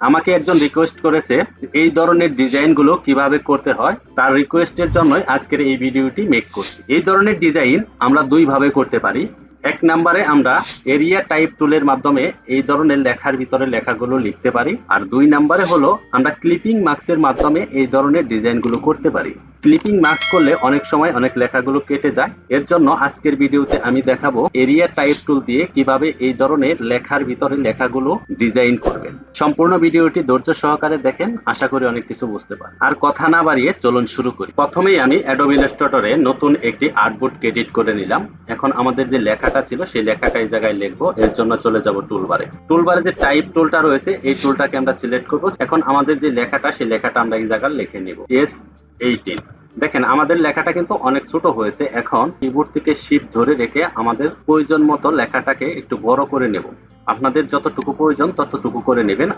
আমাকে একজন রিকোয়েস্ট করেছে এই ধরনের ডিজাইনগুলো কীভাবে করতে হয়। তার রিকোয়েস্টের জন্যই আজকের এই ভিডিওটি মেক করছি। এই ধরনের ডিজাইন আমরা দুইভাবে করতে পারি। এক নম্বরে আমরা এরিয়া টাইপ টুলের মাধ্যমে এই ধরনের লেখার ভিতরে লেখাগুলো লিখতে পারি। আর দুই নম্বরে হলো আমরা ক্লিপিং মার্কসের মাধ্যমে এই ধরনের ডিজাইনগুলো করতে পারি। ক্লিপিং মার্কস করলে অনেক সময় অনেক লেখাগুলো কেটে যায়। এর জন্য আজকের ভিডিওতে আমি দেখাবো এরিয়া টাইপ টুল দিয়ে কীভাবে এই ধরনের লেখার ভিতরে লেখাগুলো ডিজাইন করবেন। সম্পূর্ণ ভিডিওটি ধৈর্য সহকারে দেখেন, আশা করি অনেক কিছু বুঝতে পারেন আর কথা না বাড়িয়ে চলুন শুরু করি। প্রথমেই আমি অ্যাডোব ইলাস্ট্রেটরে নতুন একটি আর্টবোর্ড ক্রেডিট করে নিলাম। এখন আমাদের যে লেখাটা ছিল, সেই লেখাটা এই জায়গায় লিখব। এর জন্য চলে যাব টুলবারে টুলবারে যে টাইপ টুলটা রয়েছে, এই টুলটাকে আমরা সিলেক্ট করব। এখন আমাদের যে লেখাটা, সেই লেখাটা আমরা এই জায়গায় লিখে নিব। এস এইটিন দেখেন, আমাদের লেখাটা কিন্তু অনেক ছোট হয়েছে। এখন কিবোর্ড থেকে শিপ ধরে রেখে আমাদের প্রয়োজন মতো লেখাটাকে একটু বড় করে নেব। আপনাদের যতটুকু প্রয়োজন, ততটুকু করে নেবেন।